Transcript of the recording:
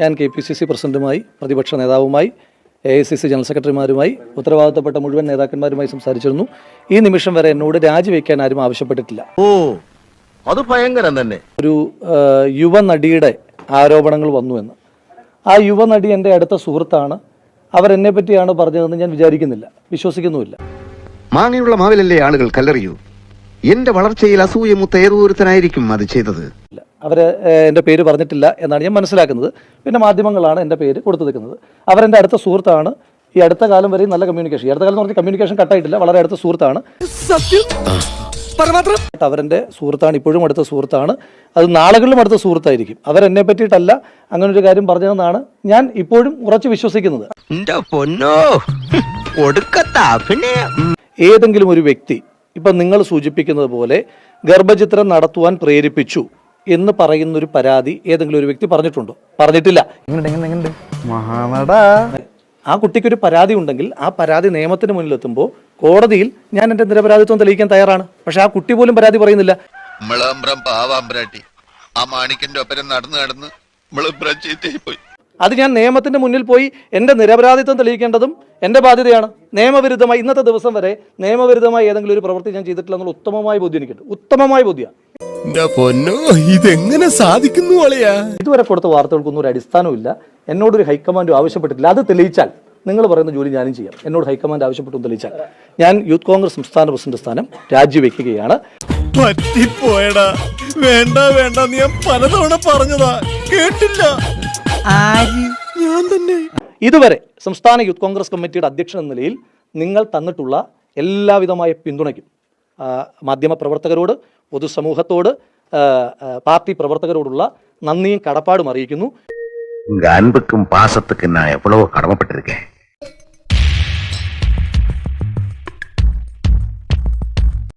ഞാൻ K P C C പ്രസിഡന്റുമായി പ്രതിപക്ഷ നേതാവുമായി A I C C general സെക്രട്ടറിമാരുമായി ഉത്തരവാദിത്തപ്പെട്ട മുഴുവൻ നേതാക്കന്മാരുമായി സംസാരിച്ചിരുന്നു. ഈ നിമിഷം വരെ എന്നോട് രാജിവെക്കാൻ ആരും ആവശ്യപ്പെട്ടിട്ടില്ല. ഓ അത് ഭയങ്കരം തന്നെ. ഒരു യുവ യുവനടിയുടെ ആരോപണങ്ങൾ വന്നു എന്ന്. ആ യുവനടി എന്റെ അടുത്ത സുഹൃത്താണ്. അവരെന്നെ പറ്റിയാണ് പറഞ്ഞതെന്ന് ഞാൻ വിചാരിക്കുന്നില്ല. വിശ്വസിക്കുന്നുമില്ല. മാങ്ങയുള്ള മാവിലല്ലേ ആളുകൾ കല്ലെറിയൂ? എന്റെ വളർച്ചയിൽ അസൂയമുത്ത ഏതൊരുത്തനായിരിക്കും അത് ചെയ്തത്. ഇല്ല. അവർ എന്റെ പേര് പറഞ്ഞിട്ടില്ല എന്നാണ് ഞാൻ മനസ്സിലാക്കുന്നത്. പിന്നെ മാധ്യമങ്ങളാണ് എന്റെ പേര് കൊടുത്തു നിൽക്കുന്നത് അവരെന്റെ അടുത്ത സുഹൃത്താണ് ഈ അടുത്ത കാലം വരെയും നല്ല കമ്മ്യൂണിക്കേഷൻ ഈ അടുത്ത കാലം എന്ന് പറഞ്ഞാൽ കമ്മ്യൂണിക്കേഷൻ കട്ടായിട്ടില്ല വളരെ അടുത്ത സുഹൃത്താണ്. അവരെന്റെ സുഹൃത്താണ് ഇപ്പോഴും അടുത്ത സുഹൃത്താണ്. അത് നാളുകളിലും അടുത്ത സുഹൃത്തായിരിക്കും. അവരെന്നെ പറ്റിയിട്ടല്ല അങ്ങനെ ഒരു കാര്യം പറഞ്ഞതെന്നാണ് ഞാൻ ഇപ്പോഴും ഉറച്ചു വിശ്വസിക്കുന്നത്. ഏതെങ്കിലും ഒരു വ്യക്തി ഇപ്പം നിങ്ങൾ സൂചിപ്പിക്കുന്നത് പോലെ ഗർഭചിത്രം നടത്തുവാൻ പ്രേരിപ്പിച്ചു. എന്ന് പറയുന്ന ഒരു പരാതി ഏതെങ്കിലും ഒരു വ്യക്തി പറഞ്ഞിട്ടുണ്ടോ? പറഞ്ഞിട്ടില്ല. ആ കുട്ടിക്ക് ഒരു പരാതി ഉണ്ടെങ്കിൽ ആ പരാതി നിയമത്തിന് മുന്നിലെത്തുമ്പോൾ കോടതിയിൽ ഞാൻ എന്റെ നിരപരാധിത്വം തെളിയിക്കാൻ തയ്യാറാണ്. പക്ഷെ ആ കുട്ടി പോലും പരാതി പറയുന്നില്ല. ആ മാണിക്കന്റെ ഒപ്പരം നടന്ന് നടന്ന് മിളമ്പ്രം ചീത്തയായി പോയി അത് ഞാൻ നിയമത്തിന്റെ മുന്നിൽ പോയി എന്റെ നിരപരാധിത്വം തെളിയിക്കേണ്ടതും എന്റെ ബാധ്യതയാണ്. നിയമവിരുദ്ധമായി ഇന്നത്തെ ദിവസം വരെ നിയമവിരുദ്ധമായി ഏതെങ്കിലും ഒരു പ്രവൃത്തി ഞാൻ ചെയ്തിട്ടില്ല എന്നുള്ള ഉത്തമമായ ബോധ്യം എനിക്കുണ്ട്. ഉത്തമമായ ബോധ്യമാണ് പൊന്നോ ഇതെങ്ങനെ സാധിക്കുന്നു ഇതുവരെ കൊടുത്ത വാർത്തകൾക്കൊന്നും ഒരു അടിസ്ഥാനമില്ല എന്നോടൊരു ഹൈക്കമാൻഡ് ആവശ്യപ്പെട്ടിട്ടില്ല. അത് തെളിയിച്ചാൽ നിങ്ങൾ പറയുന്ന ജോലി ഞാനും ചെയ്യാം. എന്നോട് ഹൈക്കമാൻഡ് ആവശ്യപ്പെട്ടു തെളിയിച്ചാൽ ഞാൻ യൂത്ത് കോൺഗ്രസ് സംസ്ഥാന പ്രസിഡന്റ് സ്ഥാനം രാജിവെക്കുകയാണ്. പറ്റിപ്പോയടാ. വേണ്ട വേണ്ട നീ ഞാൻ പലതവണ പറഞ്ഞതാ. കേട്ടില്ല. ഞാൻ തന്നെ. ഇതുവരെ സംസ്ഥാന യൂത്ത് കോൺഗ്രസ് കമ്മിറ്റിയുടെ അധ്യക്ഷൻ എന്ന നിലയിൽ നിങ്ങൾ തന്നിട്ടുള്ള എല്ലാവിധമായ പിന്തുണയ്ക്കും ആ, മാധ്യമ പ്രവർത്തകരോട് പൊതുസമൂഹത്തോട് ആ, ആ, പാർട്ടി പ്രവർത്തകരോടുള്ള നന്ദിയും കടപ്പാടും അറിയിക്കുന്നു உங்க அன்புக்கும் பாசத்துக்கு நான் எவ்வளவு கடமைப்பட்டிருக்கேன்